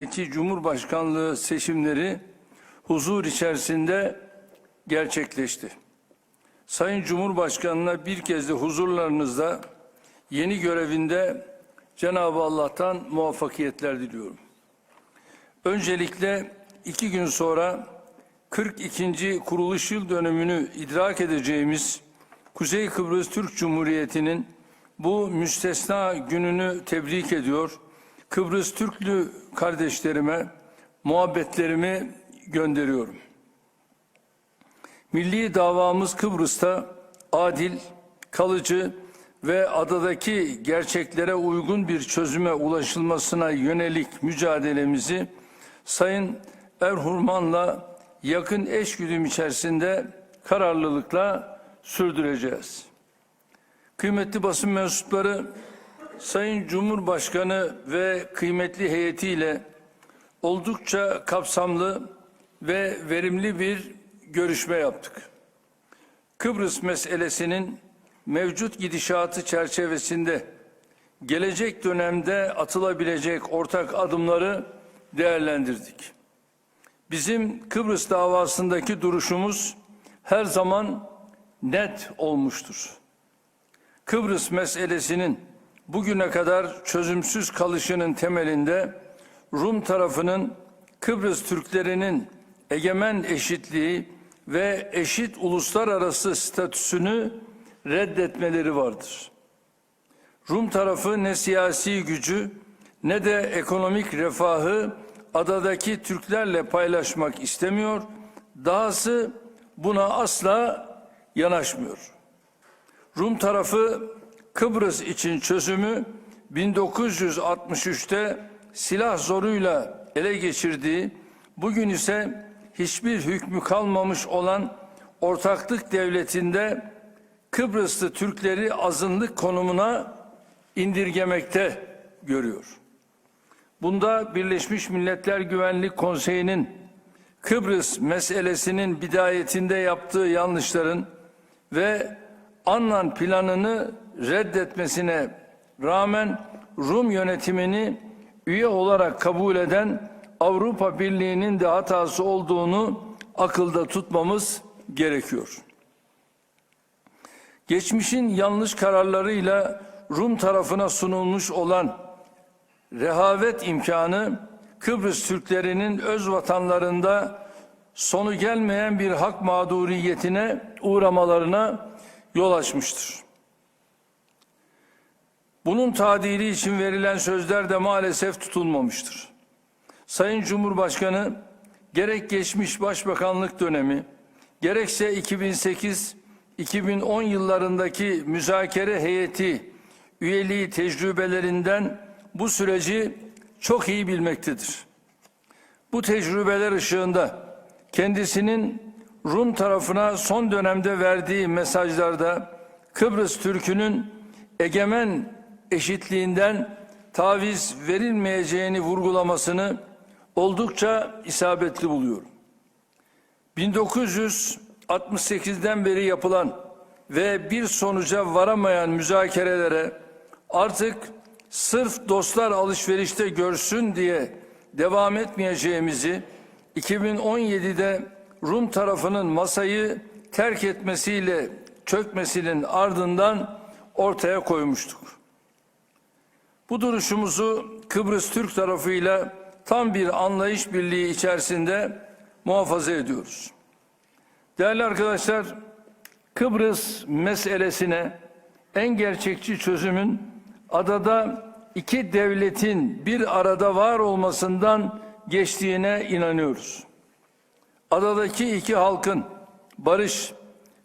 İki Cumhurbaşkanlığı seçimleri huzur içerisinde gerçekleşti. Sayın Cumhurbaşkanı'na bir kez de huzurlarınızda yeni görevinde Cenab-ı Allah'tan muvaffakiyetler diliyorum. Öncelikle iki gün sonra 42. kuruluş yıl dönümünü idrak edeceğimiz Kuzey Kıbrıs Türk Cumhuriyeti'nin bu müstesna gününü tebrik ediyor. Kıbrıs Türklü kardeşlerime muhabbetlerimi gönderiyorum. Milli davamız Kıbrıs'ta adil, kalıcı ve adadaki gerçeklere uygun bir çözüme ulaşılmasına yönelik mücadelemizi Sayın Erhurman'la yakın eşgüdüm içerisinde kararlılıkla sürdüreceğiz. Kıymetli basın mensupları, Sayın Cumhurbaşkanı ve kıymetli heyetiyle oldukça kapsamlı ve verimli bir görüşme yaptık. Kıbrıs meselesinin mevcut gidişatı çerçevesinde gelecek dönemde atılabilecek ortak adımları değerlendirdik. Bizim Kıbrıs davasındaki duruşumuz her zaman net olmuştur. Kıbrıs meselesinin bugüne kadar çözümsüz kalışının temelinde Rum tarafının Kıbrıs Türklerinin egemen eşitliği ve eşit uluslararası statüsünü reddetmeleri vardır. Rum tarafı ne siyasi gücü ne de ekonomik refahı adadaki Türklerle paylaşmak istemiyor. Dahası buna asla yanaşmıyor. Rum tarafı Kıbrıs için çözümü 1963'te silah zoruyla ele geçirdiği, bugün ise hiçbir hükmü kalmamış olan ortaklık devletinde Kıbrıslı Türkleri azınlık konumuna indirgemekte görüyor. Bunda Birleşmiş Milletler Güvenlik Konseyi'nin Kıbrıs meselesinin bidayetinde yaptığı yanlışların ve Annan planını reddetmesine rağmen Rum yönetimini üye olarak kabul eden Avrupa Birliği'nin de hatası olduğunu akılda tutmamız gerekiyor. Geçmişin yanlış kararlarıyla Rum tarafına sunulmuş olan rehavet imkanı Kıbrıs Türklerinin öz vatanlarında sonu gelmeyen bir hak mağduriyetine uğramalarına yol açmıştır. Bunun tadili için verilen sözler de maalesef tutulmamıştır. Sayın Cumhurbaşkanı gerek geçmiş başbakanlık dönemi gerekse 2008-2010 yıllarındaki müzakere heyeti üyeliği tecrübelerinden bu süreci çok iyi bilmektedir. Bu tecrübeler ışığında kendisinin Rum tarafına son dönemde verdiği mesajlarda Kıbrıs Türk'ünün egemen eşitliğinden taviz verilmeyeceğini vurgulamasını oldukça isabetli buluyorum. 1968'den beri yapılan ve bir sonuca varamayan müzakerelere artık sırf dostlar alışverişte görsün diye devam etmeyeceğimizi 2017'de Rum tarafının masayı terk etmesiyle çökmesinin ardından ortaya koymuştuk. Bu duruşumuzu Kıbrıs Türk tarafıyla tam bir anlayış birliği içerisinde muhafaza ediyoruz. Değerli arkadaşlar, Kıbrıs meselesine en gerçekçi çözümün adada iki devletin bir arada var olmasından geçtiğine inanıyoruz. Adadaki iki halkın barış,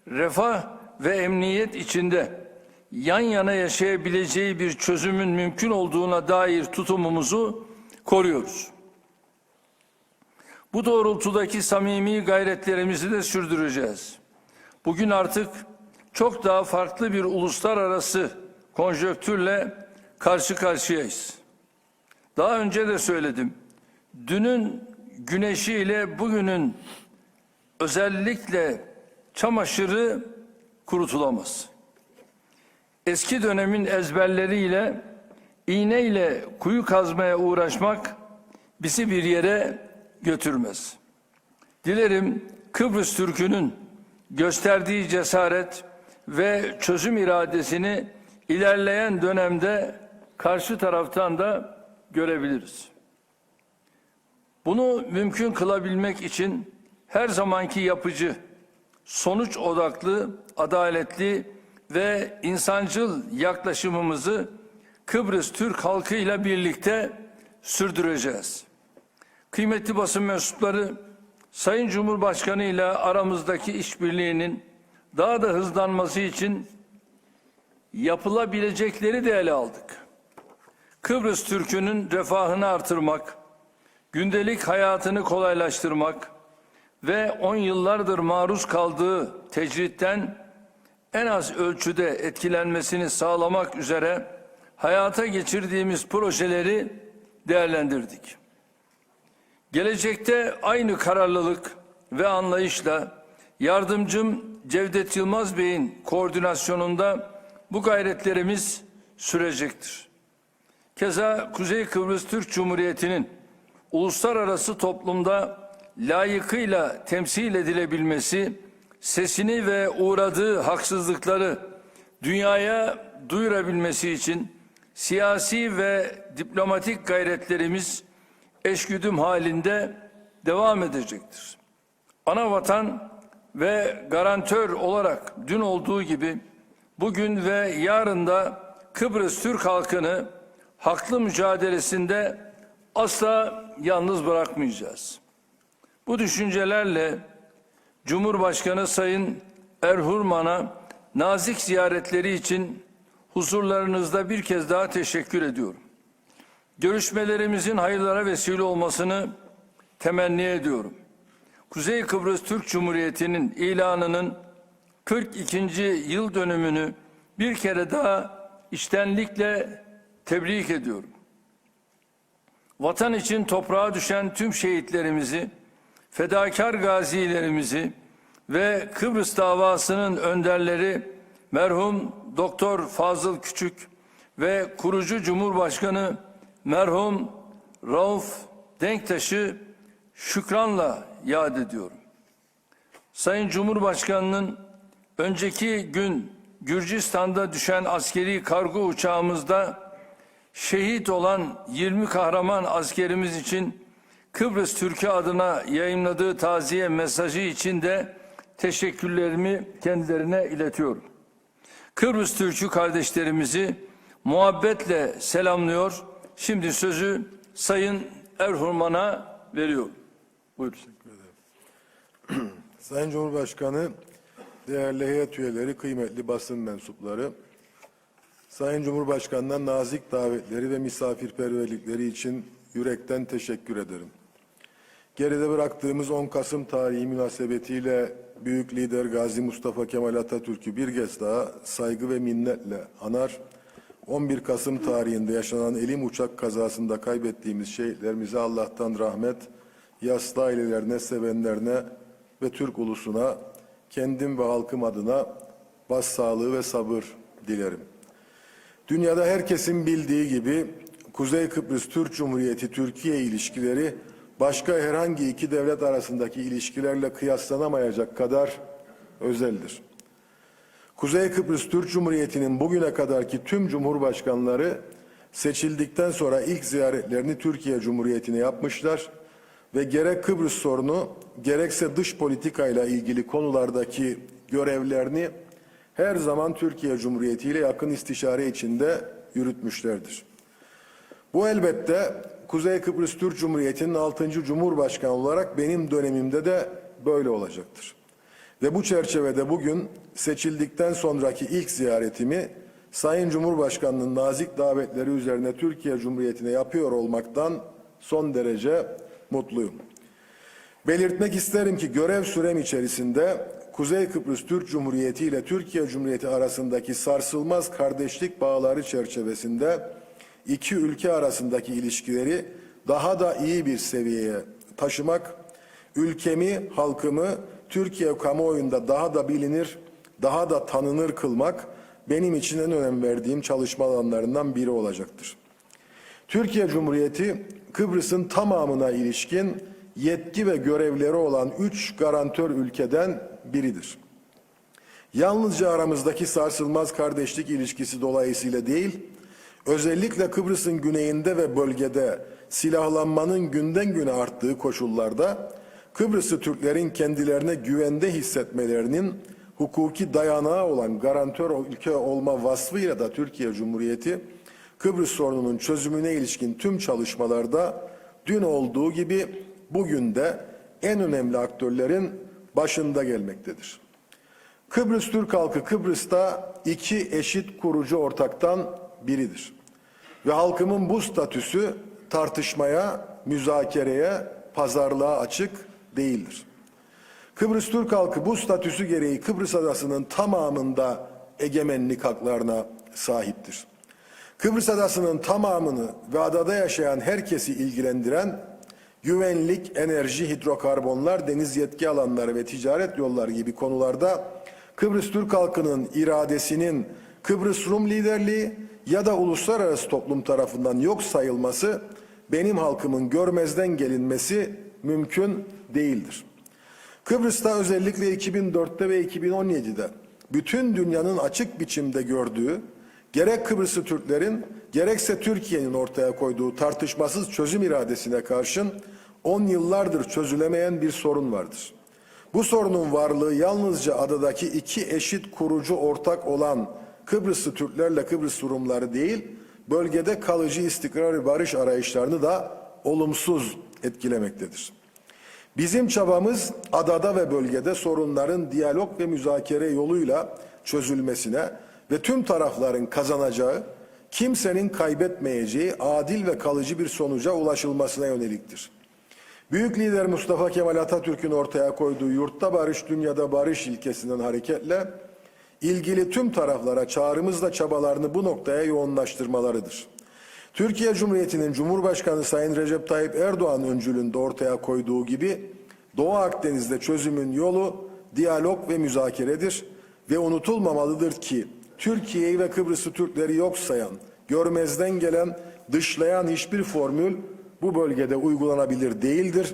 refah ve emniyet içinde yan yana yaşayabileceği bir çözümün mümkün olduğuna dair tutumumuzu koruyoruz. Bu doğrultudaki samimi gayretlerimizi de sürdüreceğiz. Bugün artık çok daha farklı bir uluslararası konjöktürle karşı karşıyayız. Daha önce de söyledim. Dünün güneşiyle bugünün özellikle çamaşırı kurutulamaz. Eski dönemin ezberleriyle iğneyle kuyu kazmaya uğraşmak bizi bir yere götürmez. Dilerim Kıbrıs Türk'ünün gösterdiği cesaret ve çözüm iradesini ilerleyen dönemde karşı taraftan da görebiliriz. Bunu mümkün kılabilmek için her zamanki yapıcı, sonuç odaklı, adaletli ve insancıl yaklaşımımızı Kıbrıs Türk halkıyla birlikte sürdüreceğiz. Kıymetli basın mensupları, Sayın Cumhurbaşkanı ile aramızdaki işbirliğinin daha da hızlanması için yapılabilecekleri de ele aldık. Kıbrıs Türk'ünün refahını artırmak, gündelik hayatını kolaylaştırmak ve on yıllardır maruz kaldığı tecritten en az ölçüde etkilenmesini sağlamak üzere hayata geçirdiğimiz projeleri değerlendirdik. Gelecekte aynı kararlılık ve anlayışla yardımcım Cevdet Yılmaz Bey'in koordinasyonunda bu gayretlerimiz sürecektir. Keza Kuzey Kıbrıs Türk Cumhuriyeti'nin uluslararası toplumda layıkıyla temsil edilebilmesi, sesini ve uğradığı haksızlıkları dünyaya duyurabilmesi için siyasi ve diplomatik gayretlerimiz eşgüdüm halinde devam edecektir. Ana vatan ve garantör olarak dün olduğu gibi bugün ve yarın da Kıbrıs Türk halkını haklı mücadelesinde asla yalnız bırakmayacağız. Bu düşüncelerle Cumhurbaşkanı Sayın Erhurman'a nazik ziyaretleri için huzurlarınızda bir kez daha teşekkür ediyorum. Görüşmelerimizin hayırlara vesile olmasını temenni ediyorum. Kuzey Kıbrıs Türk Cumhuriyeti'nin ilanının 42. yıl dönümünü bir kere daha içtenlikle tebrik ediyorum. Vatan için toprağa düşen tüm şehitlerimizi, fedakar gazilerimizi ve Kıbrıs davasının önderleri merhum Doktor Fazıl Küçük ve kurucu Cumhurbaşkanı merhum Rauf Denktaş'ı şükranla yad ediyorum. Sayın Cumhurbaşkanı'nın önceki gün Gürcistan'da düşen askeri kargo uçağımızda şehit olan 20 kahraman askerimiz için Kıbrıs Türkiye adına yayınladığı taziye mesajı için de teşekkürlerimi kendilerine iletiyorum. Kıbrıs Türk'ü kardeşlerimizi muhabbetle selamlıyor. Şimdi sözü Sayın Erhurman'a veriyorum. Buyurun. Sayın Cumhurbaşkanı, değerli heyet üyeleri, kıymetli basın mensupları, Sayın Cumhurbaşkanı'na nazik davetleri ve misafirperverlikleri için yürekten teşekkür ederim. Geride bıraktığımız 10 Kasım tarihi münasebetiyle büyük lider Gazi Mustafa Kemal Atatürk'ü bir kez daha saygı ve minnetle anar, 11 Kasım tarihinde yaşanan elim uçak kazasında kaybettiğimiz şehitlerimize Allah'tan rahmet, yaslı ailelerine, sevenlerine ve Türk ulusuna, kendim ve halkım adına başsağlığı ve sabır dilerim. Dünyada herkesin bildiği gibi Kuzey Kıbrıs Türk Cumhuriyeti Türkiye ilişkileri başka herhangi iki devlet arasındaki ilişkilerle kıyaslanamayacak kadar özeldir. Kuzey Kıbrıs Türk Cumhuriyeti'nin bugüne kadarki tüm cumhurbaşkanları seçildikten sonra ilk ziyaretlerini Türkiye Cumhuriyeti'ne yapmışlar ve gerek Kıbrıs sorunu gerekse dış politikayla ilgili konulardaki görevlerini her zaman Türkiye Cumhuriyeti ile yakın istişare içinde yürütmüşlerdir. Bu elbette Kuzey Kıbrıs Türk Cumhuriyeti'nin 6. Cumhurbaşkanı olarak benim dönemimde de böyle olacaktır. Ve bu çerçevede bugün seçildikten sonraki ilk ziyaretimi Sayın Cumhurbaşkanı'nın nazik davetleri üzerine Türkiye Cumhuriyeti'ne yapıyor olmaktan son derece mutluyum. Belirtmek isterim ki görev sürem içerisinde Kuzey Kıbrıs Türk Cumhuriyeti ile Türkiye Cumhuriyeti arasındaki sarsılmaz kardeşlik bağları çerçevesinde iki ülke arasındaki ilişkileri daha da iyi bir seviyeye taşımak, ülkemi, halkımı Türkiye kamuoyunda daha da bilinir, daha da tanınır kılmak benim için en önem verdiğim çalışma alanlarından biri olacaktır. Türkiye Cumhuriyeti Kıbrıs'ın tamamına ilişkin yetki ve görevleri olan üç garantör ülkeden biridir. Yalnızca aramızdaki sarsılmaz kardeşlik ilişkisi dolayısıyla değil, özellikle Kıbrıs'ın güneyinde ve bölgede silahlanmanın günden güne arttığı koşullarda Kıbrıslı Türklerin kendilerine güvende hissetmelerinin hukuki dayanağı olan garantör ülke olma vasfıyla da Türkiye Cumhuriyeti Kıbrıs sorununun çözümüne ilişkin tüm çalışmalarda dün olduğu gibi bugün de en önemli aktörlerin başında gelmektedir. Kıbrıs Türk halkı Kıbrıs'ta iki eşit kurucu ortaktan biridir. Ve halkımın bu statüsü tartışmaya, müzakereye, pazarlığa açık değildir. Kıbrıs Türk halkı bu statüsü gereği Kıbrıs adasının tamamında egemenlik haklarına sahiptir. Kıbrıs adasının tamamını ve adada yaşayan herkesi ilgilendiren güvenlik, enerji, hidrokarbonlar, deniz yetki alanları ve ticaret yolları gibi konularda Kıbrıs Türk halkının iradesinin Kıbrıs Rum liderliği ya da uluslararası toplum tarafından yok sayılması benim halkımın görmezden gelinmesi mümkün değildir. Kıbrıs'ta özellikle 2004'te ve 2017'de bütün dünyanın açık biçimde gördüğü gerek Kıbrıslı Türklerin gerekse Türkiye'nin ortaya koyduğu tartışmasız çözüm iradesine karşın 10 yıllardır çözülemeyen bir sorun vardır. Bu sorunun varlığı yalnızca adadaki iki eşit kurucu ortak olan Kıbrıslı Türklerle Kıbrıs Rumları değil, bölgede kalıcı istikrar ve barış arayışlarını da olumsuz etkilemektedir. Bizim çabamız adada ve bölgede sorunların diyalog ve müzakere yoluyla çözülmesine ve tüm tarafların kazanacağı, kimsenin kaybetmeyeceği adil ve kalıcı bir sonuca ulaşılmasına yöneliktir. Büyük lider Mustafa Kemal Atatürk'ün ortaya koyduğu yurtta barış, dünyada barış ilkesinden hareketle ilgili tüm taraflara çağrımızla çabalarını bu noktaya yoğunlaştırmalarıdır. Türkiye Cumhuriyeti'nin Cumhurbaşkanı Sayın Recep Tayyip Erdoğan öncülüğünde ortaya koyduğu gibi Doğu Akdeniz'de çözümün yolu diyalog ve müzakeredir ve unutulmamalıdır ki Türkiye'yi ve Kıbrıs'ı Türkleri yok sayan, görmezden gelen, dışlayan hiçbir formül bu bölgede uygulanabilir değildir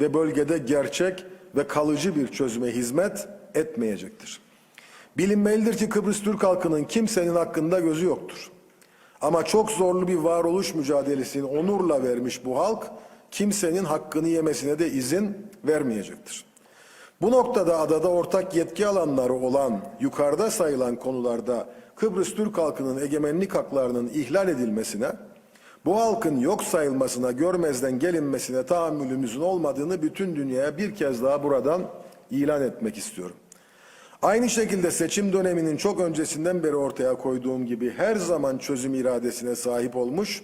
ve bölgede gerçek ve kalıcı bir çözüme hizmet etmeyecektir. Bilinmelidir ki Kıbrıs Türk halkının kimsenin hakkında gözü yoktur. Ama çok zorlu bir varoluş mücadelesini onurla vermiş bu halk kimsenin hakkını yemesine de izin vermeyecektir. Bu noktada adada ortak yetki alanları olan yukarıda sayılan konularda Kıbrıs Türk halkının egemenlik haklarının ihlal edilmesine, bu halkın yok sayılmasına, görmezden gelinmesine tahammülümüzün olmadığını bütün dünyaya bir kez daha buradan ilan etmek istiyorum. Aynı şekilde seçim döneminin çok öncesinden beri ortaya koyduğum gibi her zaman çözüm iradesine sahip olmuş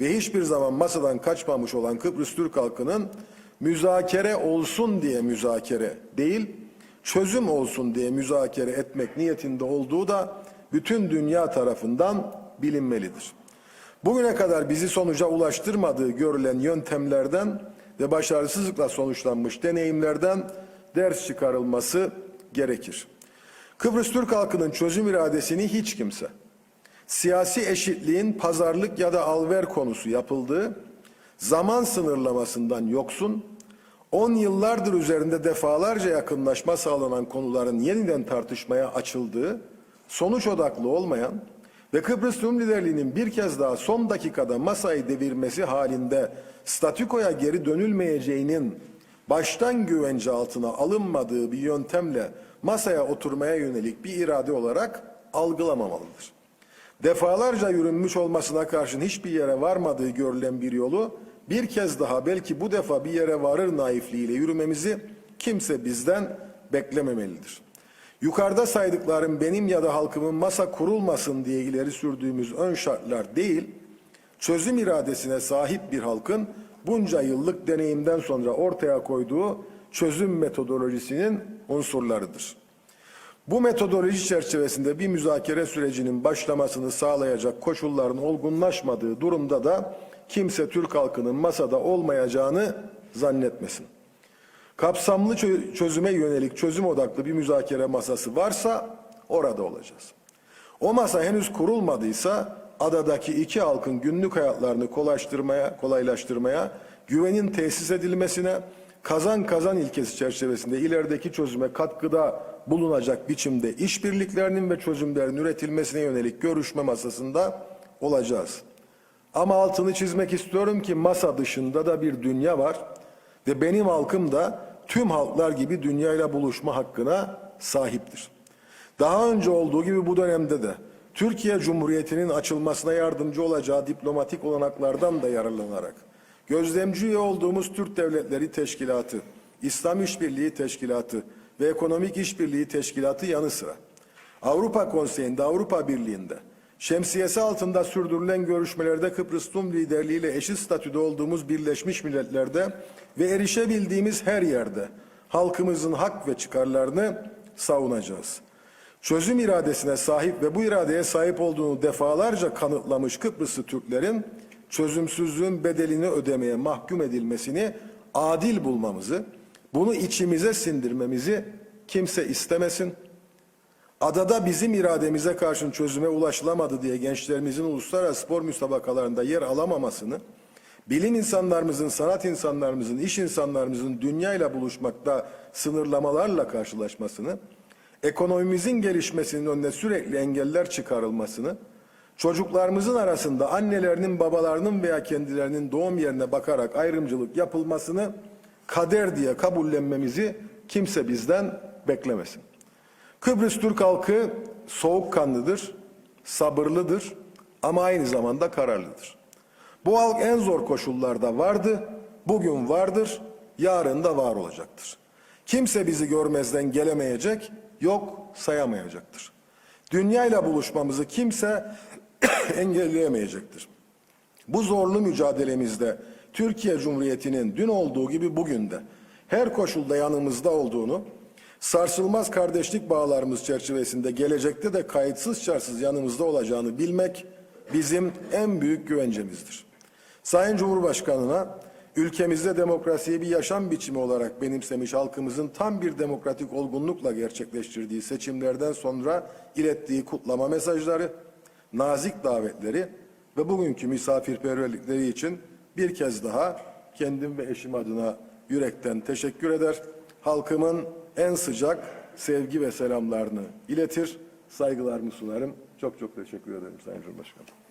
ve hiçbir zaman masadan kaçmamış olan Kıbrıs Türk halkının müzakere olsun diye müzakere değil, çözüm olsun diye müzakere etmek niyetinde olduğu da bütün dünya tarafından bilinmelidir. Bugüne kadar bizi sonuca ulaştırmadığı görülen yöntemlerden ve başarısızlıkla sonuçlanmış deneyimlerden ders çıkarılması gerekir. Kıbrıs Türk halkının çözüm iradesini hiç kimse, siyasi eşitliğin pazarlık ya da alver konusu yapıldığı, zaman sınırlamasından yoksun, 10 yıllardır üzerinde defalarca yakınlaşma sağlanan konuların yeniden tartışmaya açıldığı, sonuç odaklı olmayan ve Kıbrıs Rum liderliğinin bir kez daha son dakikada masayı devirmesi halinde statükoya geri dönülmeyeceğinin baştan güvence altına alınmadığı bir yöntemle masaya oturmaya yönelik bir irade olarak algılamamalıdır. Defalarca yürünmüş olmasına karşın hiçbir yere varmadığı görülen bir yolu bir kez daha belki bu defa bir yere varır naifliğiyle yürümemizi kimse bizden beklememelidir. Yukarıda saydıklarım benim ya da halkımın masa kurulmasın diye ileri sürdüğümüz ön şartlar değil, çözüm iradesine sahip bir halkın bunca yıllık deneyimden sonra ortaya koyduğu çözüm metodolojisinin unsurlarıdır. Bu metodoloji çerçevesinde bir müzakere sürecinin başlamasını sağlayacak koşulların olgunlaşmadığı durumda da kimse Türk halkının masada olmayacağını zannetmesin. Kapsamlı çö- çözüme yönelik çözüm odaklı bir müzakere masası varsa orada olacağız. O masa henüz kurulmadıysa adadaki iki halkın günlük hayatlarını kolaylaştırmaya, kolaylaştırmaya, güvenin tesis edilmesine, kazan kazan ilkesi çerçevesinde ilerideki çözüme katkıda bulunacak biçimde işbirliklerinin ve çözümlerin üretilmesine yönelik görüşme masasında olacağız. Ama altını çizmek istiyorum ki masa dışında da bir dünya var ve benim halkım da tüm halklar gibi dünyayla buluşma hakkına sahiptir. Daha önce olduğu gibi bu dönemde de Türkiye Cumhuriyeti'nin açılmasına yardımcı olacağı diplomatik olanaklardan da yararlanarak gözlemci üye olduğumuz Türk Devletleri Teşkilatı, İslam İşbirliği Teşkilatı ve Ekonomik İşbirliği Teşkilatı yanı sıra Avrupa Konseyi'nde, Avrupa Birliği'nde, şemsiyesi altında sürdürülen görüşmelerde Kıbrıs Rum liderliğiyle eşit statüde olduğumuz Birleşmiş Milletler'de ve erişebildiğimiz her yerde halkımızın hak ve çıkarlarını savunacağız. Çözüm iradesine sahip ve bu iradeye sahip olduğunu defalarca kanıtlamış Kıbrıslı Türklerin çözümsüzlüğün bedelini ödemeye mahkum edilmesini adil bulmamızı, bunu içimize sindirmemizi kimse istemesin. Adada bizim irademize karşın çözüme ulaşılamadı diye gençlerimizin uluslararası spor müsabakalarında yer alamamasını, bilim insanlarımızın, sanat insanlarımızın, iş insanlarımızın dünyayla buluşmakta sınırlamalarla karşılaşmasını, ekonomimizin gelişmesinin önüne sürekli engeller çıkarılmasını, çocuklarımızın arasında annelerinin, babalarının veya kendilerinin doğum yerine bakarak ayrımcılık yapılmasını kader diye kabullenmemizi kimse bizden beklemesin. Kıbrıs Türk halkı soğukkanlıdır, sabırlıdır ama aynı zamanda kararlıdır. Bu halk en zor koşullarda vardı, bugün vardır, yarın da var olacaktır. Kimse bizi görmezden gelemeyecek, yok sayamayacaktır. Dünyayla buluşmamızı kimse engelleyemeyecektir. Bu zorlu mücadelemizde Türkiye Cumhuriyeti'nin dün olduğu gibi bugün de her koşulda yanımızda olduğunu, sarsılmaz kardeşlik bağlarımız çerçevesinde gelecekte de kayıtsız şartsız yanımızda olacağını bilmek bizim en büyük güvencemizdir. Sayın Cumhurbaşkanı'na ülkemizde demokrasiyi bir yaşam biçimi olarak benimsemiş halkımızın tam bir demokratik olgunlukla gerçekleştirdiği seçimlerden sonra ilettiği kutlama mesajları, nazik davetleri ve bugünkü misafirperverlikleri için bir kez daha kendim ve eşim adına yürekten teşekkür eder. Halkımın en sıcak sevgi ve selamlarını iletir, saygılarımı sunarım. Çok çok teşekkür ederim Sayın Cumhurbaşkanım.